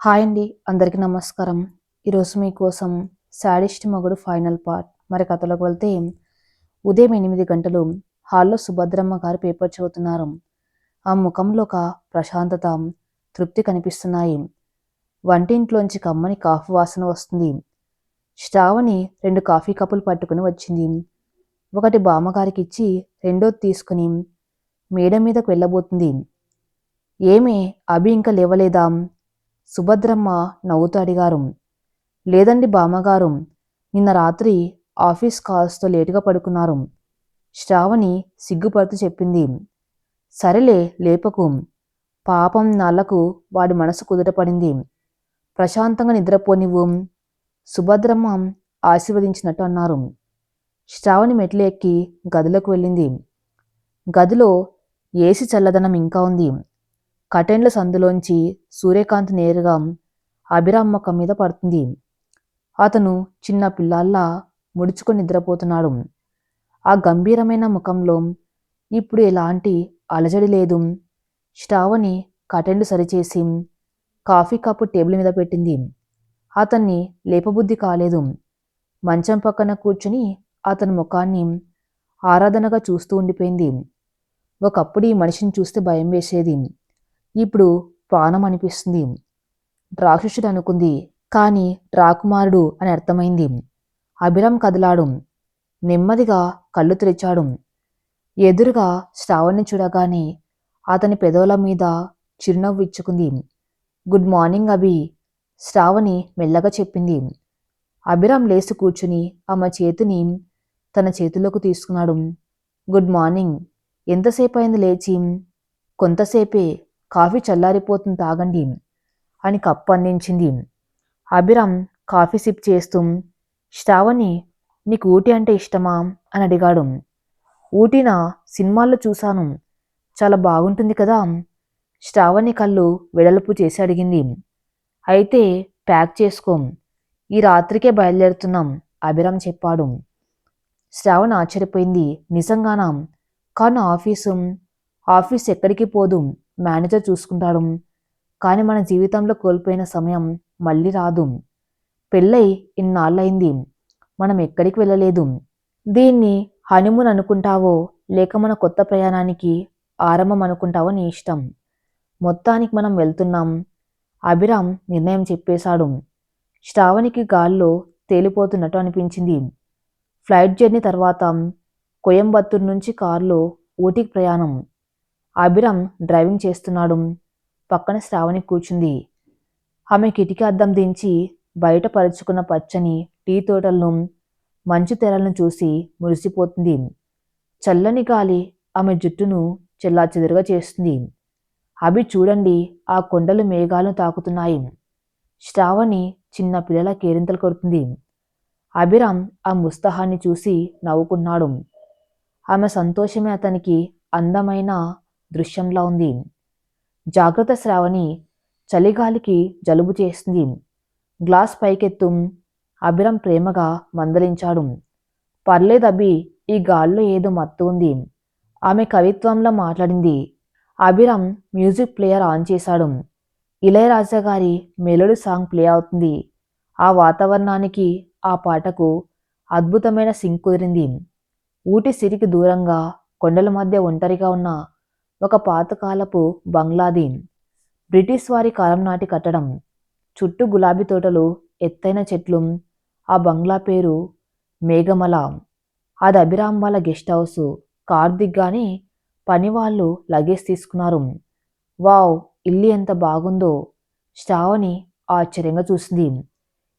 Hi అండి అందరికీ నమస్కారం. ఈరోజు మీకోసం శాడిస్ట్ మగుడు ఫైనల్ పార్ట్. మరి కథలోకి వెళ్తే ఉదయం ఎనిమిది గంటలు హాల్లో సుభద్రమ్మ గారు పేపర్ చదువుతున్నారు. ఆ ముఖంలో ఒక ప్రశాంతత తృప్తి కనిపిస్తున్నాయి. వంటింట్లోంచి కమ్మని కాఫీ వాసన వస్తుంది. శ్రావణి రెండు కాఫీ కప్పులు పట్టుకుని వచ్చింది. ఒకటి బామ్మగారికి ఇచ్చి రెండోది తీసుకుని మేడ మీదకు వెళ్ళబోతుంది. ఏమే అభి ఇంకా లేవలేదా? సుభద్రమ్మ నవ్వుతూ అడిగారు. లేదండి బామ్మగారు నిన్న రాత్రి ఆఫీస్ కాల్స్తో లేటుగా పడుకున్నారు. శ్రావణి సిగ్గుపడుతూ చెప్పింది. సరేలే లేపకు. పాపం నాళ్ళకు వాడి మనసు కుదుటపడింది. ప్రశాంతంగా నిద్రపోనివ్వు సుభద్రమ్మ ఆశీర్వదించినట్టు అన్నారు. శ్రావణి మెట్లు ఎక్కి గదిలోకి వెళ్ళింది. గదిలో ఏసి చల్లదనం ఇంకా ఉంది. కటెన్ల సందులోంచి సూర్యకాంతి నేరుగా అభిరామ్ ముఖం మీద పడుతుంది. అతను చిన్న పిల్లల్లా ముడుచుకొని నిద్రపోతున్నాడు. ఆ గంభీరమైన ముఖంలో ఇప్పుడు ఎలాంటి అలజడి లేదు. శ్రావణి కటెన్లు సరిచేసి కాఫీ కప్పు టేబుల్ మీద పెట్టింది. అతన్ని లేపబుద్ధి కాలేదు. మంచం పక్కన కూర్చుని అతని ముఖాన్ని ఆరాధనగా చూస్తూ ఉండిపోయింది. ఒకప్పుడు ఈ మనిషిని చూస్తే భయం వేసేది. ఇప్పుడు ప్రాణం అనిపిస్తుంది. రాక్షసుడు అనుకుంది కానీ రాకుమారుడు అని అర్థమైంది. అభిరం కదలాడు. నెమ్మదిగా కళ్ళు తెరిచాడు. ఎదురుగా శ్రావణ్ణి చూడగానే అతని పెదవుల మీద చిరునవ్వు ఇచ్చుకుంది. గుడ్ మార్నింగ్ అభి శ్రావణి మెల్లగా చెప్పింది. అభిరామ్ లేచి కూర్చుని ఆమె చేతిని తన చేతిలోకి తీసుకున్నాడు. Good morning. ఎంతసేపు అయింది లేచి? కొంతసేపే. కాఫీ చల్లారిపోతుంది తాగండి. అని కప్పు అందించింది. అభిరామ్ కాఫీ సిప్ చేస్తూ శ్రావణి నీకు ఊటీ అంటే ఇష్టమా? అని అడిగాడు. ఊటీనా సినిమాల్లో చూశాను. చాలా బాగుంటుంది కదా? శ్రావణి కళ్ళు వెడల్పు చేసి అడిగింది. అయితే ప్యాక్ చేసుకోం. ఈ రాత్రికే బయలుదేరుతున్నాం అభిరామ్ చెప్పాడు. శ్రావణ్ ఆశ్చర్యపోయింది. నిజంగానా? కానీ ఆఫీసు ఆఫీస్ ఎక్కడికి పోదు. మేనేజర్ చూసుకుంటాడు. కానీ మన జీవితంలో కోల్పోయిన సమయం మళ్ళీ రాదు. పెళ్ళై ఇన్నాళ్ళయింది. మనం ఎక్కడికి వెళ్ళలేదు. దీన్ని హనీమూన్ అనుకుంటావో లేక మన కొత్త ప్రయాణానికి ఆరంభం అనుకుంటావో నీ ఇష్టం. మొత్తానికి మనం వెళ్తున్నాం. అభిరామ్ నిర్ణయం చెప్పేశాడు. శ్రావణికి గాల్లో తేలిపోతున్నట్టు అనిపించింది. ఫ్లైట్ జర్నీ తర్వాత కోయంబత్తూరు నుంచి కారులో ఊటీకి ప్రయాణం. అభిరామ్ డ్రైవింగ్ చేస్తున్నాడు. పక్కన శ్రావణి కూర్చుంది. ఆమె కిటికీ అద్దం దించి బయటపరుచుకున్న పచ్చని టీ తోటలను మంచు తెరలను చూసి మురిసిపోతుంది. చల్లని గాలి ఆమె జుట్టును చెల్లాచెదురుగా చేస్తుంది. అభి చూడండి ఆ కొండలు మేఘాలను తాకుతున్నాయి. శ్రావణి చిన్న పిల్లల కేరింతలు కొడుతుంది. అభిరామ్ ఆ ముస్తహాన్ని చూసి నవ్వుకున్నాడు. ఆమె సంతోషమే అతనికి అందమైన దృశ్యంలా ఉంది. జాగ్రత్త శ్రావణి చలిగాలికి జలుబు చేసింది గ్లాస్ పైకెత్తు అభిరం ప్రేమగా మందలించాడు. పర్లేదబి ఈ గాల్లో ఏదో మత్తు ఉంది. ఆమె కవిత్వంలో మాట్లాడింది. అభిరం మ్యూజిక్ ప్లేయర్ ఆన్ చేశాడు. ఇళయరాజా గారి మెలోడీ సాంగ్ ప్లే అవుతుంది. ఆ వాతావరణానికి ఆ పాటకు అద్భుతమైన సింక్ కుదిరింది. ఊటి సిరికి దూరంగా కొండల మధ్య ఒంటరిగా ఉన్న ఒక పాతకాలపు బంగ్లాదీన్. బ్రిటిష్ వారి కాలం నాటి కట్టడం. చుట్టూ గులాబీ తోటలు ఎత్తైన చెట్లు. ఆ బంగ్లా పేరు మేఘమల. అది అభిరామ్ వాళ్ళ గెస్ట్ హౌస్. కార్ దిగ్గానే పని వాళ్ళు లగేజ్ తీసుకున్నారు. వావ్ ఇల్లు ఎంత బాగుందో. శ్రావణి ఆశ్చర్యంగా చూసింది.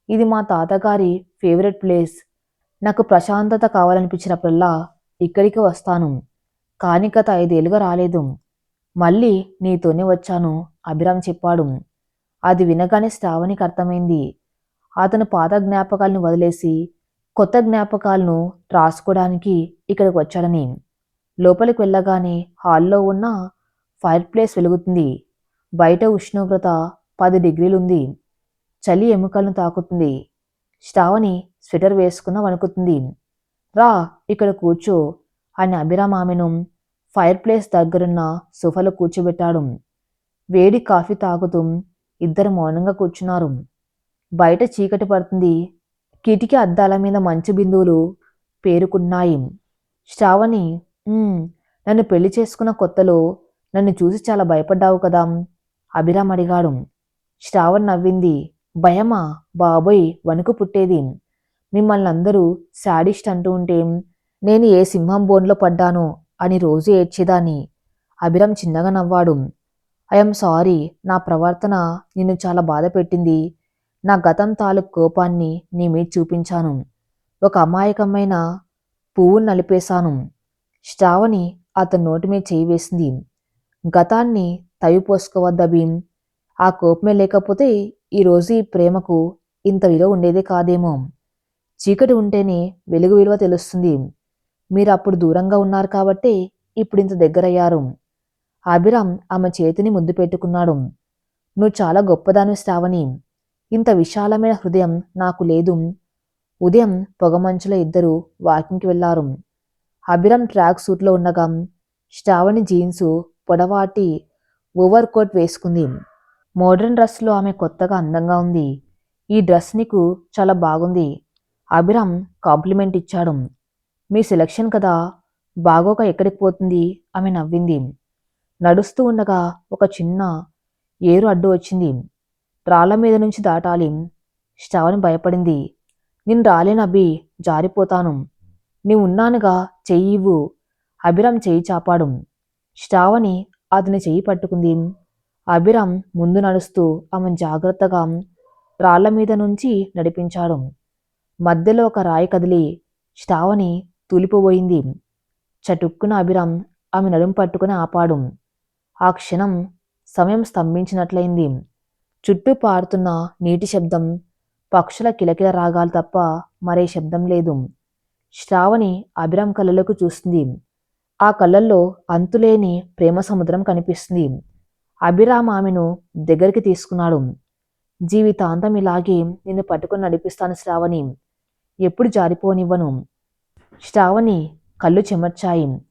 ఇది మా తాతగారి ఫేవరెట్ ప్లేస్. నాకు ప్రశాంతత కావాలనిపించినప్పుడల్లా ఇక్కడికి వస్తాను. కాని గత ఐదేళ్ళుగా రాలేదు. మళ్ళీ నీతోనే వచ్చాను అభిరామ్ చెప్పాడు. అది వినగానే శ్రావణికి అర్థమైంది. అతను పాత జ్ఞాపకాలను వదిలేసి కొత్త జ్ఞాపకాలను రాసుకోవడానికి ఇక్కడికి వచ్చాడని. లోపలికి వెళ్ళగానే హాల్లో ఉన్న ఫైర్ ప్లేస్ వెలుగుతుంది. బయట ఉష్ణోగ్రత పది డిగ్రీలుంది. చలి ఎముకలను తాకుతుంది. శ్రావణి స్వెటర్ వేసుకున్న వణుకుతుంది. రా ఇక్కడ కూర్చో. అని అభిరామ్ ఆమెను ఫైర్ ప్లేస్ దగ్గరున్న సోఫాలో కూర్చోబెట్టాడు. వేడి కాఫీ తాగుతూ ఇద్దరు మౌనంగా కూర్చున్నారు. బయట చీకటి పడుతుంది. కిటికీ అద్దాల మీద మంచు బిందువులు పేరుకున్నాయి. శ్రావణి నన్ను పెళ్ళి చేసుకున్న కొత్తలో నన్ను చూసి చాలా భయపడ్డావు కదా? అభిరామ్ అడిగాడు. శ్రావణ్ నవ్వింది. భయమా బాబోయ్ వణుకు పుట్టేది. మిమ్మల్ని అందరూ శాడిస్ట్ అంటూ ఉంటే నేను ఏ సింహం బోన్లో పడ్డానో అని రోజు ఏడ్చేదాన్ని. అభిరామ్ చిన్నగా నవ్వాడు. ఐఎమ్ సారీ నా ప్రవర్తన నిన్ను చాలా బాధ పెట్టింది. నా గతం తాలూకు కోపాన్ని నీ మీద చూపించాను. ఒక అమాయకమైన పువ్వు నలిపేశాను. శ్రావణి అతని నోటి మీద చేయి వేసింది. గతాన్ని తవిపోసుకోవద్ద భీమ్? ఆ కోపమే లేకపోతే ఈరోజు ఈ ప్రేమకు ఇంత విలువ ఉండేదే కాదేమో. చీకటి ఉంటేనే వెలుగు విలువ తెలుస్తుంది. మీరు అప్పుడు దూరంగా ఉన్నారు కాబట్టి ఇప్పుడు ఇంత దగ్గరయ్యారు. అభిరామ్ ఆమె చేతిని ముద్దు పెట్టుకున్నాడు. నువ్వు చాలా గొప్పదాని శ్రావణి. ఇంత విశాలమైన హృదయం నాకు లేదు. ఉదయం పొగమంచులో ఇద్దరు వాకింగ్కి వెళ్ళారు. అభిరామ్ ట్రాక్ సూట్లో ఉండగా శ్రావణి జీన్సు పొడవాటి ఓవర్ కోట్ వేసుకుంది. మోడర్న్ డ్రెస్లో ఆమె కొత్తగా అందంగా ఉంది. ఈ డ్రెస్ నీకు చాలా బాగుంది. అభిరామ్ కాంప్లిమెంట్ ఇచ్చాడు. మీ సెలక్షన్ కదా. బాగోక ఎక్కడికి పోతుంది? ఆమె నవ్వింది. నడుస్తూ ఉండగా ఒక చిన్న ఏరు అడ్డు వచ్చింది. రాళ్ళ మీద నుంచి దాటాలి. శ్రావణి భయపడింది. నేను రాలేను అభి జారిపోతాను. నీవున్నానుగా చెయ్యివ్వు అభిరామ్ చెయ్యి చాపాడు. శ్రావణి అతని చెయ్యి పట్టుకుంది. అభిరామ్ ముందు నడుస్తూ ఆమె జాగ్రత్తగా రాళ్ళ మీద నుంచి నడిపించాడు. మధ్యలో ఒక రాయి కదిలి శ్రావణి తూలిపోబోయింది. చటుక్కున అభిరామ్ ఆమె నడుం పట్టుకుని ఆపాడు. ఆ క్షణం సమయం స్తంభించినట్లయింది. చుట్టూ పారుతున్న నీటి శబ్దం పక్షుల కిలకిల రాగాలు తప్ప మరే శబ్దం లేదు. శ్రావణి అభిరామ్ కళ్ళలోకి చూస్తుంది. ఆ కళ్ళల్లో అంతులేని ప్రేమ సముద్రం కనిపిస్తుంది. అభిరామ్ ఆమెను దగ్గరికి తీసుకున్నాడు. జీవితాంతం ఇలాగే నిన్ను పట్టుకుని నడిపిస్తాను శ్రావణి. ఎప్పుడు జారిపోనివ్వను. శ్రావణి కళ్ళు చెమర్చాయి.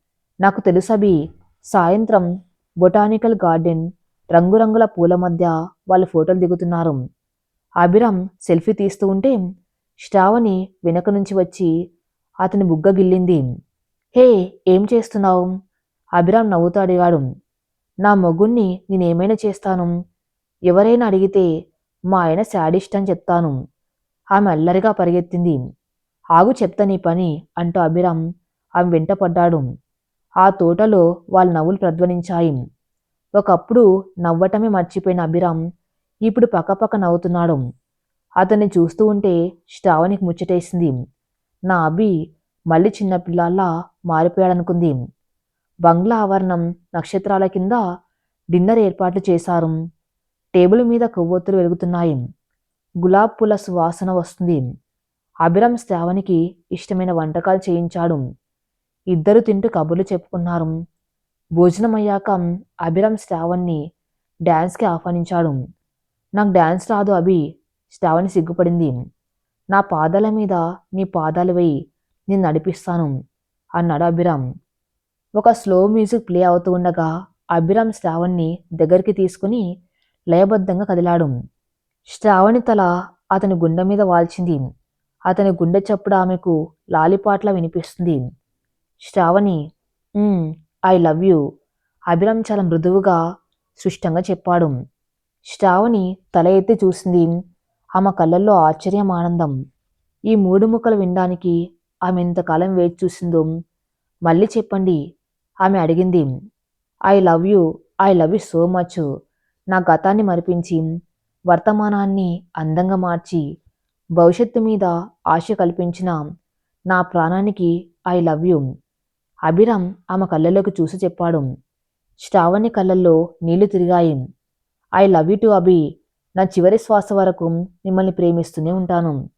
నాకు తెలుసబి సాయంత్రం బొటానికల్ గార్డెన్ రంగురంగుల పూల మధ్య వాళ్ళు ఫోటోలు దిగుతున్నారు. అభిరామ్ సెల్ఫీ తీస్తూ ఉంటే శ్రావణి వెనక నుంచి వచ్చి అతని బుగ్గ గిల్లింది. హే ఏం చేస్తున్నావు? అభిరామ్ నవ్వుతూ అడిగాడు. నా మొగుణ్ణి నేనేమైనా చేస్తాను? ఎవరైనా అడిగితే మా ఆయన శాడిస్ట్ అని చెప్తాను. ఆమె అల్లరిగా పరిగెత్తింది. ఆగు చెప్తా నీ పని అంటూ అభిరామ్ ఆమె వెంటపడ్డాడు ఆ తోటలో వాళ్ళ నవ్వులు ప్రధ్వనించాయి ఒకప్పుడు నవ్వటమే మర్చిపోయిన అభిరామ్ ఇప్పుడు పక్కపక్క నవ్వుతున్నాడు. అతన్ని చూస్తూ ఉంటే శ్రావణికి ముచ్చటేసింది. నా అభి మళ్ళీ చిన్నపిల్లల్లా మారిపోయాడనుకుంది. బంగ్లా ఆవరణం నక్షత్రాల కింద డిన్నర్ ఏర్పాట్లు చేశారు. టేబుల్ మీద కొవ్వొత్తులు వెలుగుతున్నాయి. గులాబ్ పూల సువాసన వస్తుంది. అభిరామ్ శ్రావణికి ఇష్టమైన వంటకాలు చేయించాడు. ఇద్దరు తింటూ కబుర్లు చెప్పుకున్నారు. భోజనం అయ్యాక అభిరామ్ శ్రావణ్ణి డ్యాన్స్కి ఆహ్వానించాడు. నాకు డ్యాన్స్ రాదు అభి శ్రావణి సిగ్గుపడింది. నా పాదాల మీద నీ పాదాలు వేయి నేను నడిపిస్తాను అన్నాడు అభిరామ్. ఒక స్లో మ్యూజిక్ ప్లే అవుతూ ఉండగా అభిరామ్ శ్రావణ్ణి దగ్గరికి తీసుకుని లయబద్ధంగా కదిలాడు. శ్రావణి తల అతని గుండె మీద వాల్చింది. అతని గుండె చప్పుడు ఆమెకు లాలిపాట్ల వినిపిస్తుంది. Shravani I love you Abhiram చాలా మృదువుగా సుష్టంగా చెప్పాడు. శ్రావణి తల ఎత్తి చూసింది ఆమె కళ్ళల్లో ఆశ్చర్యం ఆనందం. ఈ మూడు ముక్కలు వినడానికి ఆమె ఇంతకాలం వేచి చూసిందో? మళ్ళీ చెప్పండి ఆమె అడిగింది. I love you I love you so much. నా గతాన్ని మరిపించి వర్తమానాన్ని అందంగా మార్చి భవిష్యత్తు మీద ఆశ కల్పించిన నా ప్రాణానికి ఐ లవ్ యు. అభిరామ్ ఆమె కళ్ళలోకి చూసి చెప్పాడు. శ్రావణి కళ్ళల్లో నీళ్ళు తిరిగాయి. I love you too Abhi. నా చివరి శ్వాస వరకు మిమ్మల్ని ప్రేమిస్తూనే ఉంటాను.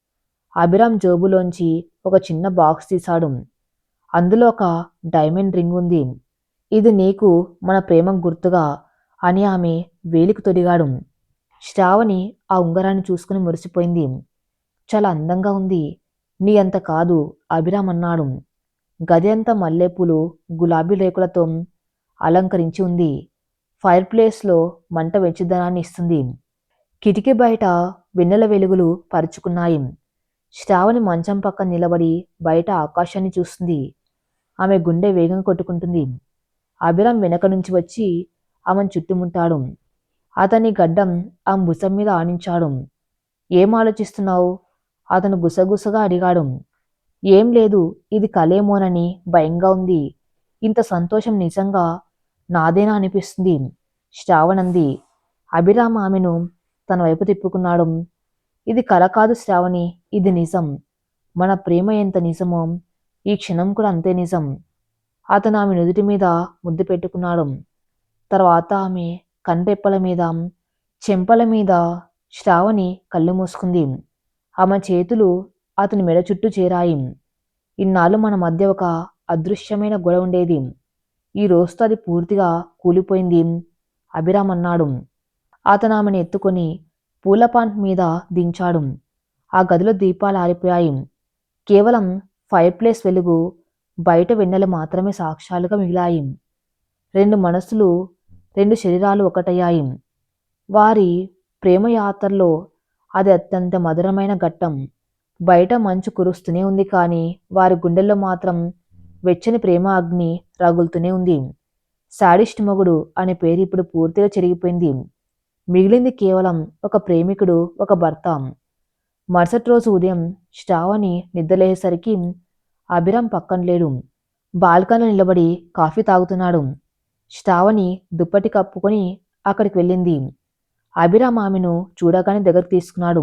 అభిరామ్ జోబులోంచి ఒక చిన్న బాక్స్ తీశాడు. అందులో ఒక డైమండ్ రింగ్ ఉంది. ఇది నీకు మన ప్రేమ గుర్తుగా అని ఆమె వేలికి తొడిగాడు. శ్రావణి ఆ ఉంగరాన్ని చూసుకుని మురిసిపోయింది. చాలా అందంగా ఉంది. నీ అంత కాదు అభిరామ్ అన్నాడు. గది అంతా మల్లెపూలు గులాబీ రేకులతో అలంకరించి ఉంది. ఫైర్ ప్లేస్లో మంట వెచ్చిదనాన్ని ఇస్తుంది. కిటికీ బయట వెన్నెల వెలుగులు పరుచుకున్నాయి. శ్రావణి మంచం పక్కన నిలబడి బయట ఆకాశాన్ని చూస్తుంది. ఆమె గుండె వేగం కొట్టుకుంటుంది. అభిరామ్ వెనక నుంచి వచ్చి ఆమెను చుట్టుముట్టాడు. అతని గడ్డం ఆమె భుజం మీద ఆనించాడు. ఏం ఆలోచిస్తున్నావు? అతను గుసగుసగా అడిగాడు. ఏం లేదు ఇది కలేమోనని భయంగా ఉంది. ఇంత సంతోషం నిజంగా నాదేనా అనిపిస్తుంది? శ్రావణంది. అభిరామ్ ఆమెను తన వైపు తిప్పుకున్నాడు. ఇది కల కాదు శ్రావణి ఇది నిజం. మన ప్రేమ ఎంత నిజమో ఈ క్షణం కూడా అంతే నిజం. అతను ఆమె నుదుటి మీద ముద్దు పెట్టుకున్నాడు. తర్వాత ఆమె కన్రెప్పల మీద చెంపల మీద శ్రావణి కళ్ళు మూసుకుంది. ఆమె చేతులు అతని మెడ చుట్టూ చేరాయి. ఇన్నాళ్ళు మన మధ్య ఒక అదృశ్యమైన గొడవ ఉండేది. ఈ రోజుతో అది పూర్తిగా కూలిపోయింది అభిరామ్ అన్నాడు. అతను ఆమెను ఎత్తుకొని పూల పాంట్ మీద దించాడు. ఆ గదిలో దీపాలు ఆరిపోయాయి. కేవలం ఫైర్ ప్లేస్ వెలుగు బయట వెన్నెలు మాత్రమే సాక్ష్యాలుగా మిగిలాయి. రెండు మనసులు రెండు శరీరాలు ఒకటయ్యాయి. వారి ప్రేమ యాత్రలో అది అత్యంత మధురమైన ఘట్టం. బయట మంచు కురుస్తూనే ఉంది కానీ వారి గుండెల్లో మాత్రం వెచ్చని ప్రేమ అగ్ని రగులుతూనే ఉంది. శాడిస్ట్ మొగుడు అనే పేరు ఇప్పుడు పూర్తిగా చెరిగిపోయింది. మిగిలింది కేవలం ఒక ప్రేమికుడు ఒక భర్త. మరుసటి రోజు ఉదయం శ్రావణి నిద్రలేసరికి అభిరామ్ పక్కన లేడు. బాల్కనీలో నిలబడి కాఫీ తాగుతున్నాడు. శ్రావణి దుప్పటి కప్పుకొని అక్కడికి వెళ్ళింది. అభిరామ్ ఆమెను చూడగానే దగ్గరకు తీసుకున్నాడు.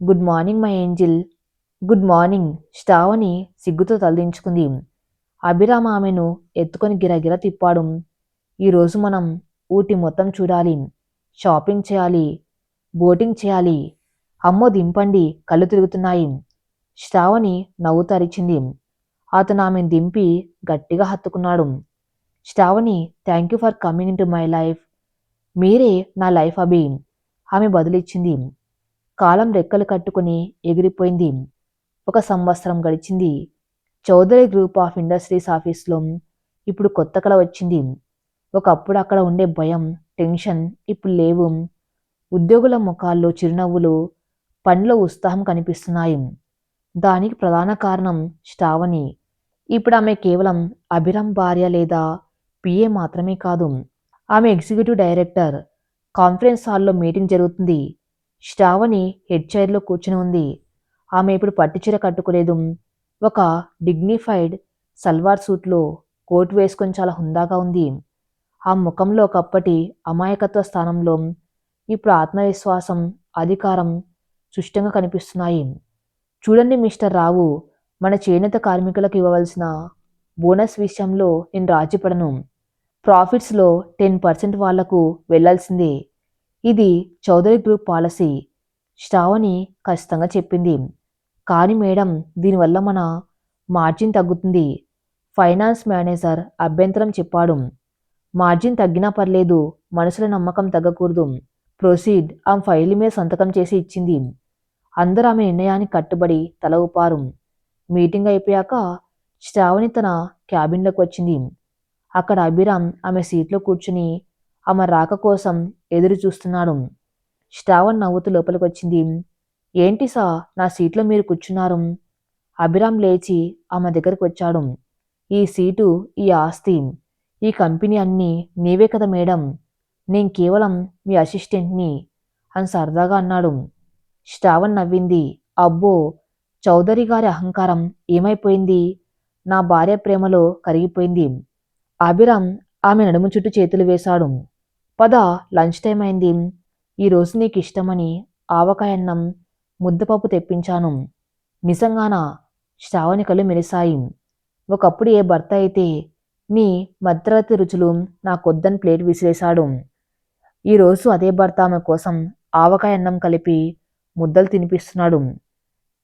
Good morning my angel. Good morning. Shravani సిగ్గుతో తలదించుకుంది. అభిరామ్ ఆమెను ఎత్తుకొని గిరగిర తిప్పాడు. ఈరోజు మనం ఊటి మొత్తం చూడాలి. షాపింగ్ చేయాలి. బోటింగ్ చేయాలి. అమ్మో దింపండి. కళ్ళు తిరుగుతున్నాయి. శ్రావణి నవ్వు తరిచింది. అతను ఆమెను దింపి గట్టిగా హత్తుకున్నాడు. Shravani thank you for coming into my life మీరే నా లైఫ్ అభి. ఆమె బదులిచ్చింది. కాలం రెక్కలు కట్టుకుని ఎగిరిపోయింది. ఒక సంవత్సరం గడిచింది. చౌదరి గ్రూప్ ఆఫ్ ఇండస్ట్రీస్ ఆఫీస్లో ఇప్పుడు కొత్త కళ వచ్చింది. ఒకప్పుడు అక్కడ ఉండే భయం టెన్షన్ ఇప్పుడు లేవు. ఉద్యోగుల ముఖాల్లో చిరునవ్వులు పనిలో ఉత్సాహం కనిపిస్తున్నాయి. దానికి ప్రధాన కారణం శ్రావణి. ఇప్పుడు ఆమె కేవలం అభిరామ్ భార్య లేదా పిఏ మాత్రమే కాదు. ఆమె ఎగ్జిక్యూటివ్ డైరెక్టర్. కాన్ఫరెన్స్ హాల్లో మీటింగ్ జరుగుతుంది. శ్రావణి హెడ్ చైర్లో కూర్చుని ఉంది. ఆమె ఇప్పుడు పట్టుచీర కట్టుకోలేదు. ఒక డిగ్నిఫైడ్ సల్వార్ సూట్లో కోట్ వేసుకొని చాలా హుందాగా ఉంది. ఆ ముఖంలో ఒకప్పటి అమాయకత్వ స్థానంలో ఇప్పుడు ఆత్మవిశ్వాసం అధికారం సుష్టంగా కనిపిస్తున్నాయి. చూడండి మిస్టర్ రావు మన చేనేత కార్మికులకు ఇవ్వవలసిన బోనస్ విషయంలో నేను రాజీపడను. ప్రాఫిట్స్లో టెన్ పర్సెంట్ వాళ్ళకు వెళ్ళాల్సిందే. ఇది చౌదరి గ్రూప్ పాలసీ. శ్రావణి ఖచ్చితంగా చెప్పింది. కానీ మేడం దీనివల్ల మన మార్జిన్ తగ్గుతుంది. ఫైనాన్స్ మేనేజర్ అభ్యంతరం చెప్పాడు. మార్జిన్ తగ్గినా పర్లేదు మనసుల నమ్మకం తగ్గకూడదు. ప్రొసీడ్ ఆమె ఫైల్ మీద సంతకం చేసి ఇచ్చింది. అందరూ ఆమె నిర్ణయానికి కట్టుబడి తల ఊపారు. మీటింగ్ అయిపోయాక శ్రావణి తన క్యాబిన్లోకి వచ్చింది. అక్కడ అభిరామ్ ఆమె సీట్లో కూర్చుని ఆమె రాక కోసం ఎదురు చూస్తున్నాడు. శ్రావణ్ నవ్వుతూ లోపలికి వచ్చింది ఏంటి సా నా సీట్లో మీరు కూర్చున్నారు? అభిరామ్ లేచి ఆమె దగ్గరకు వచ్చాడు. ఈ సీటు ఈ ఆస్తి ఈ కంపెనీ అన్నీ నీవే కదా మేడం. నేను కేవలం మీ అసిస్టెంట్ని అని సరదాగా అన్నాడు. శ్రావణ్ నవ్వింది. అబ్బో చౌదరి గారి అహంకారం ఏమైపోయింది? నా భార్య ప్రేమలో కరిగిపోయింది. అభిరామ్ ఆమె నడుము చుట్టూ చేతులు వేశాడు. పద లంచ్ టైం అయింది. ఈరోజు నీకు ఇష్టమని ఆవకాయ అన్నం ముద్దపప్పు తెప్పించాను. నిజంగానా? శ్రావణికలు మెరిశాయి. ఒకప్పుడు ఏ భర్త అయితే నీ మధ్యరాత్రి రుచులు నాకొద్దని ప్లేట్ విసిరేశాడు. ఈరోజు అదే భర్త ఆమె కోసం ఆవకాయ అన్నం కలిపి ముద్దలు తినిపిస్తున్నాడు.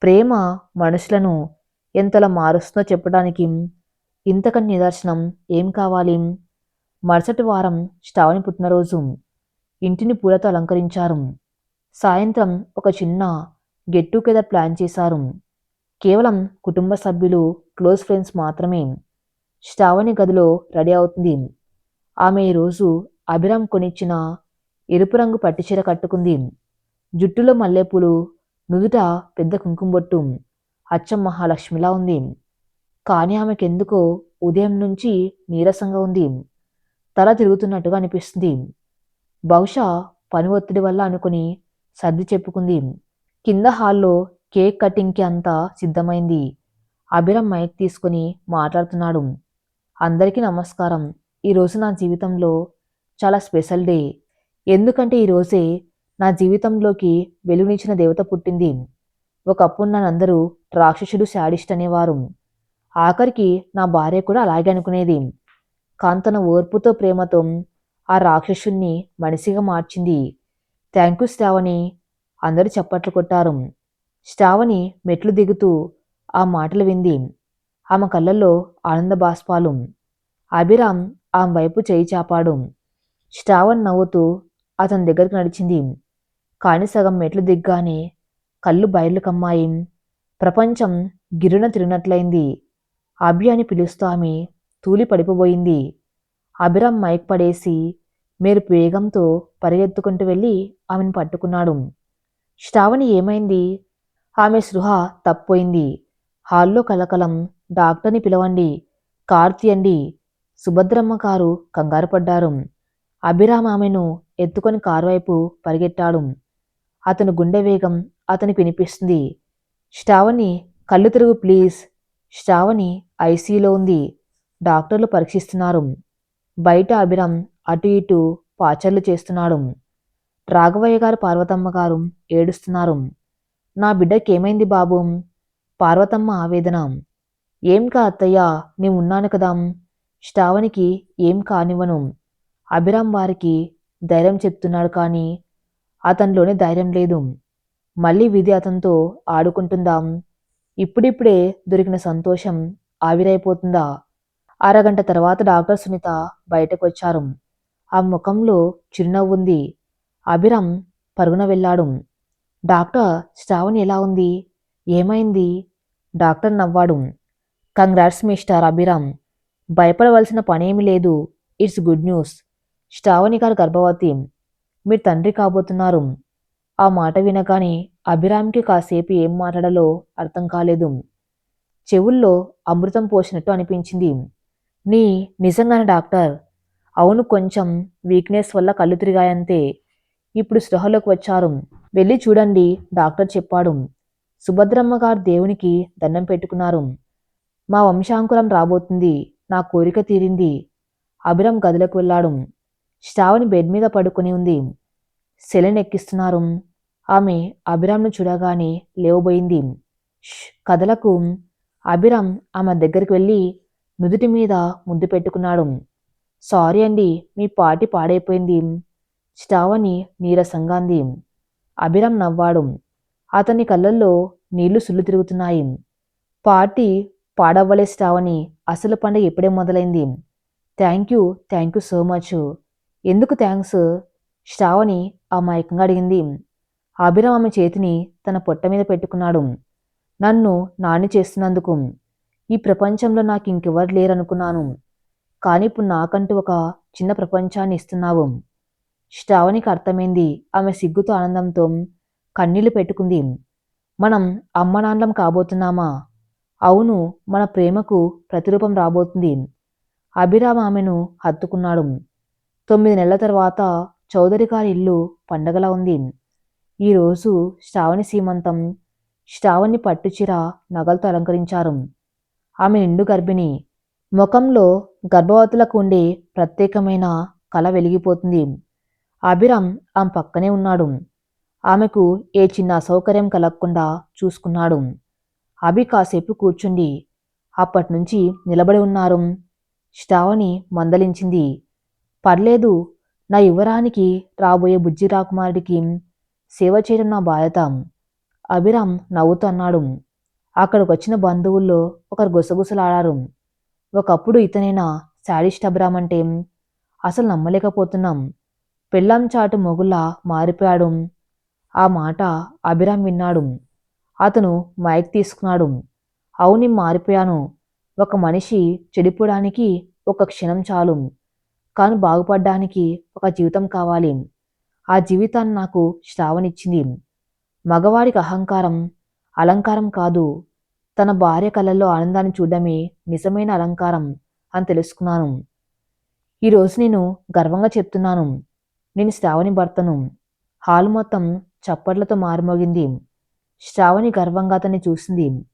ప్రేమ మనుషులను ఎంతలా మారుస్తుందో చెప్పడానికి ఇంతకని నిదర్శనం ఏం కావాలి? మరుసటి వారం శ్రావణి పుట్టినరోజు. ఇంటిని పూలతో అలంకరించారు. సాయంత్రం ఒక చిన్న గెట్ టుగెదర్ ప్లాన్ చేశారు. కేవలం కుటుంబ సభ్యులు క్లోజ్ ఫ్రెండ్స్ మాత్రమే శ్రావణి గదిలో రెడీ అవుతుంది. ఆమె ఈరోజు అభిరామ్ కొనిచ్చిన ఎరుపు రంగు పట్టుచీర కట్టుకుంది. జుట్టులో మల్లెపూలు నుదుట పెద్ద కుంకుమబొట్టు అచ్చం మహాలక్ష్మిలా ఉంది. కానీ ఆమెకెందుకో ఉదయం నుంచి నీరసంగా ఉంది. తల తిరుగుతున్నట్టుగా అనిపిస్తుంది. బహుశా పని ఒత్తిడి వల్ల అనుకుని సర్ది చెప్పుకుంది. కింద హాల్లో కేక్ కటింగ్కి అంతా సిద్ధమైంది. అభిరం మైక్ తీసుకుని మాట్లాడుతున్నాడు. అందరికీ నమస్కారం. ఈరోజు నా జీవితంలో చాలా స్పెషల్ డే. ఎందుకంటే ఈరోజే నా జీవితంలోకి వెలుగునిచ్చిన దేవత పుట్టింది. ఒకప్పుడు నన్నందరూ రాక్షసుడు శాడిస్ట్ అనేవారు. ఆఖరికి నా భార్య కూడా అలాగే అనుకునేది. కానీ తన ఓర్పుతో ప్రేమతో ఆ రాక్షసుణ్ణి మనిషిగా మార్చింది. థ్యాంక్ యూ శ్రావణి అందరూ చప్పట్లు కొట్టారు. శ్రావణి మెట్లు దిగుతూ ఆ మాటలు వింది. ఆమె కళ్ళల్లో ఆనంద బాష్పాలు. అభిరామ్ ఆమె వైపు చేయి చాపాడు. శ్రావణ్ నవ్వుతూ అతని దగ్గరికి నడిచింది. కాని సగం మెట్లు దిగ్గానే కళ్ళు బయలు కమ్మాయి ప్రపంచం గిరున తిరిగినట్లయింది. అభి అని పిలుస్తూ ఆమె తూలి పడిపోబోయింది. అభిరామ్ మైక్ పడేసి మీరు వేగంతో పరిగెత్తుకుంటూ వెళ్ళి ఆమెను పట్టుకున్నాడు. శ్రావణి ఏమైంది? ఆమె సృహ తప్పోయింది. హాల్లో కలకలం డాక్టర్ని పిలవండి కార్ తీయండి సుభద్రమ్మ కారు కంగారు పడ్డారు. అభిరామ్ ఆమెను ఎత్తుకొని కారు వైపు పరిగెట్టాడు అతను గుండె వేగం అతనికి వినిపిస్తుంది. శ్రావణి కళ్ళు తిరుగు ప్లీజ్. శ్రావణి ఐసీలో ఉంది. డాక్టర్లు పరీక్షిస్తున్నారు. బయట అభిరామ్ అటు ఇటు పాచర్లు చేస్తున్నాడు. రాఘవయ్య గారు పార్వతమ్మ గారు ఏడుస్తున్నారు. నా బిడ్డకేమైంది బాబు? పార్వతమ్మ ఆవేదన. ఏం కా అత్తయ్య? నేను ఉన్నాను కదా. శ్రావణికి ఏం కానివ్వను. అభిరామ్ వారికి ధైర్యం చెప్తున్నాడు కానీ అతనిలోనే ధైర్యం లేదు. మళ్ళీ విధి అతనితో ఆడుకుంటుందాం. ఇప్పుడిప్పుడే దొరికిన సంతోషం ఆవిరైపోతుందా? అరగంట తర్వాత డాక్టర్ సునీత బయటకు వచ్చారు ఆ ముఖంలో చిరునవ్వు ఉంది. అభిరామ్ పరుగున వెళ్ళాడు డాక్టర్ శ్రావణి ఎలా ఉంది? ఏమైంది? డాక్టర్ నవ్వాడు. Congrats mister Abhiram. భయపడవలసిన పనేమీ లేదు. It's good news. శ్రావణి గారు గర్భవతి. మీరు తండ్రి కాబోతున్నారు. ఆ మాట వినగానే అభిరామ్కి కాసేపు ఏం మాట్లాడాలో అర్థం కాలేదు. చెవుల్లో అమృతం పోసినట్టు అనిపించింది. నీ నిజంగానే డాక్టర్? అవును కొంచెం వీక్నెస్ వల్ల కళ్ళు తిరిగాయంతే. ఇప్పుడు స్పృహలోకి వచ్చారు. వెళ్ళి చూడండి డాక్టర్ చెప్పాడు. సుభద్రమ్మ గారు దేవునికి దండం పెట్టుకున్నారు. మా వంశాంకురం రాబోతుంది. నా కోరిక తీరింది. అభిరం గదిలోకి వెళ్ళాడు. శ్రావణి బెడ్ మీద పడుకుని ఉంది. సెలెన్ ఎక్కిస్తున్నారు. ఆమె అభిరామ్ను చూడగానే లేవబోయింది. కథలకు అభిరామ్ ఆమె దగ్గరికి వెళ్ళి నుదుటి మీద ముద్దు పెట్టుకున్నాడు. సారీ అండి మీ పాటి పాడైపోయింది. శ్రావణి నీరసంగా అంది అభిరామ్ నవ్వాడు. అతని కళ్ళల్లో నీళ్ళు సుళ్ళు తిరుగుతున్నాయి. పార్టీ పాడవ్వలే శ్రావణి అసలు పండుగ ఎప్పుడే మొదలైంది. Thank you thank you so much. ఎందుకు థ్యాంక్స్? శ్రావణి అమాయకంగా అడిగింది. అభిరామ్ ఆమె చేతిని తన పొట్ట మీద పెట్టుకున్నాడు. నన్ను నాని చేస్తున్నందుకు ఈ ప్రపంచంలో నాకు ఇంకెవరు లేరనుకున్నాను. కానీ ఇప్పుడు నాకంటూ ఒక చిన్న ప్రపంచాన్ని ఇస్తున్నావు. శ్రావణికి అర్థమైంది. ఆమె సిగ్గుతో ఆనందంతో కన్నీళ్ళు పెట్టుకుంది. మనం అమ్మ కాబోతున్నామా? అవును మన ప్రేమకు ప్రతిరూపం రాబోతుంది. అభిరామ్ ఆమెను హత్తుకున్నాడు. తొమ్మిది నెలల తర్వాత చౌదరి గారి ఇల్లు పండగలా ఉంది. ఈరోజు శ్రావణి సీమంతం శ్రావణి పట్టుచీర నగలతో అలంకరించారు. ఆమె నిండు గర్భిణి. ముఖంలో గర్భవతులకు ఉండే ప్రత్యేకమైన కళ వెలిగిపోతుంది. అభిరామ్ ఆమె పక్కనే ఉన్నాడు. ఆమెకు ఏ చిన్న అసౌకర్యం కలగకుండా చూసుకున్నాడు. అభి కాసేపు కూర్చుండి అప్పటి నుంచి నిలబడి ఉన్నారు. శ్రావణి మందలించింది. పర్లేదు నా యువరానికి రాబోయే బుజ్జి రాకుమారుడికి సేవ చేయడం నా బాధ్యత అభిరామ్ నవ్వుతూ అన్నాడు అక్కడికి వచ్చిన బంధువుల్లో ఒకరు గుసగుసలాడారు. ఒకప్పుడు ఇతనైనా శాడిస్ట్ అభిరామ్ అంటే అసలు నమ్మలేకపోతున్నాం. పెళ్ళాం చాటు మొగుల్లా మారిపోయాడు. ఆ మాట అభిరామ్ విన్నాడు. అతను మైక్ తీసుకున్నాడు. అవుని మారిపోయాను. ఒక మనిషి చెడిపోవడానికి ఒక క్షణం చాలు. కాను బాగుపడ్డానికి ఒక జీవితం కావాలి. ఆ జీవితాన్ని నాకు శ్రావణిచ్చింది. మగవాడికి అహంకారం అలంకారం కాదు. తన భార్య కళ్ళల్లో ఆనందాన్ని చూడడమే నిజమైన అలంకారం అని తెలుసుకున్నాను. ఈరోజు నేను గర్వంగా చెప్తున్నాను. నేను శ్రావణి భర్తను. హాల్ మొత్తం చప్పట్లతో మారుమోగింది. శ్రావణి గర్వంగా అతన్ని చూసింది.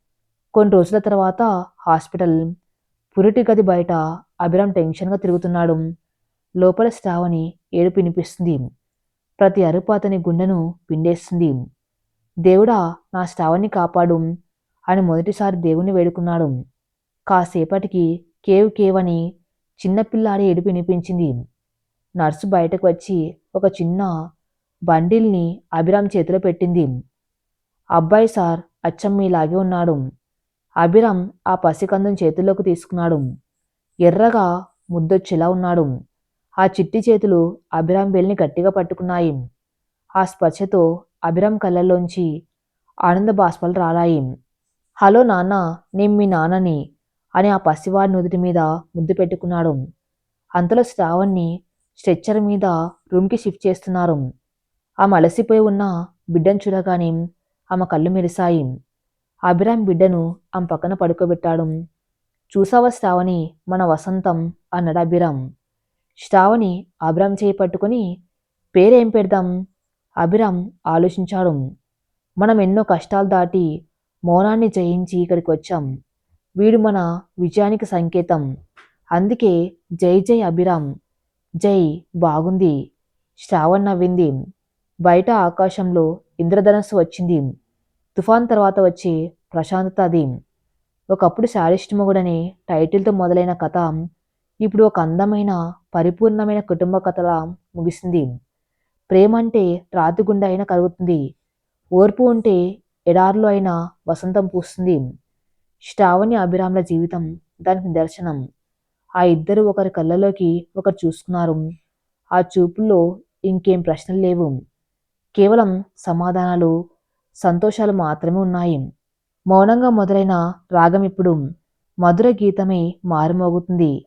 కొన్ని రోజుల తర్వాత హాస్పిటల్ పురిటి గది బయట అభిరామ్ టెన్షన్గా తిరుగుతున్నాడు. లోపల శ్రావణి ఏడుపు వినిపిస్తుంది. ప్రతి అరుపు అతని గుండెను పిండేస్తుంది. దేవుడా నా శ్రావణ్ణి కాపాడు అని మొదటిసారి దేవుణ్ణి వేడుకున్నాడు. కాసేపటికి కేవ్ కేవ్ అని చిన్నపిల్లాడి ఏడుపు వినిపించింది. నర్సు బయటకు వచ్చి ఒక చిన్న బండిల్ని అభిరామ్ చేతిలో పెట్టింది. అబ్బాయి సార్ అచ్చం మీలాగే ఉన్నాడు. అభిరామ్ ఆ పసికందం చేతుల్లోకి తీసుకున్నాడు. ఎర్రగా ముద్దొచ్చేలా ఉన్నాడు. ఆ చిట్టి చేతులు అభిరామ్ బెల్ని గట్టిగా పట్టుకున్నాయి. ఆ స్పర్శతో అభిరామ్ కళ్ళల్లోంచి ఆనంద బాష్పాలు రాలాయి. హలో నాన్న నేను మీ నాన్నని అని ఆ పసివాడి నుదుటి మీద ముద్దు పెట్టుకున్నాడు. అంతలో శ్రావణ్ణి స్ట్రెచ్చర్ మీద రూమ్కి షిఫ్ట్ చేస్తున్నారు. ఆమె అలసిపోయి ఉన్న బిడ్డను చూడగానే ఆమె కళ్ళు మెరిశాయి. అభిరామ్ బిడ్డను ఆమె పక్కన పడుకోబెట్టాడు. చూసావా శ్రావణి మన వసంతం అన్నాడు అభిరామ్. శ్రావణి అభిరామ్ చేయి పట్టుకొని పేరేం పెడదాం? అభిరామ్ ఆలోచించాడు. మనం ఎన్నో కష్టాలు దాటి మౌనాన్ని జయించి ఇక్కడికి వచ్చాం. వీడు మన విజయానికి సంకేతం. అందుకే జై జై అభిరామ్. జై బాగుంది. శ్రావణ్ నవ్వింది. బయట ఆకాశంలో ఇంద్రధనస్సు వచ్చింది. తుఫాన్ తర్వాత వచ్చే ప్రశాంతత అది. ఒకప్పుడు శారిష్ట మొగుడనే టైటిల్తో మొదలైన కథ ఇప్పుడు ఒక అందమైన పరిపూర్ణమైన కుటుంబ కథలా ముగిసింది. ప్రేమ అంటే రాతిగుండె అయినా కలుగుతుంది. ఓర్పు ఉంటే ఎడార్లో అయినా వసంతం పూస్తుంది. శ్రావణి అభిరాముల జీవితం దానికి నిదర్శనం. ఆ ఇద్దరు ఒకరి కళ్ళలోకి ఒకరు చూసుకున్నారు. ఆ చూపుల్లో ఇంకేం ప్రశ్నలు లేవు. కేవలం సమాధానాలు సంతోషాలు మాత్రమే ఉన్నాయి. మౌనంగా మొదలైన రాగం ఇప్పుడు మధుర గీతమే మారుమోగుతుంది.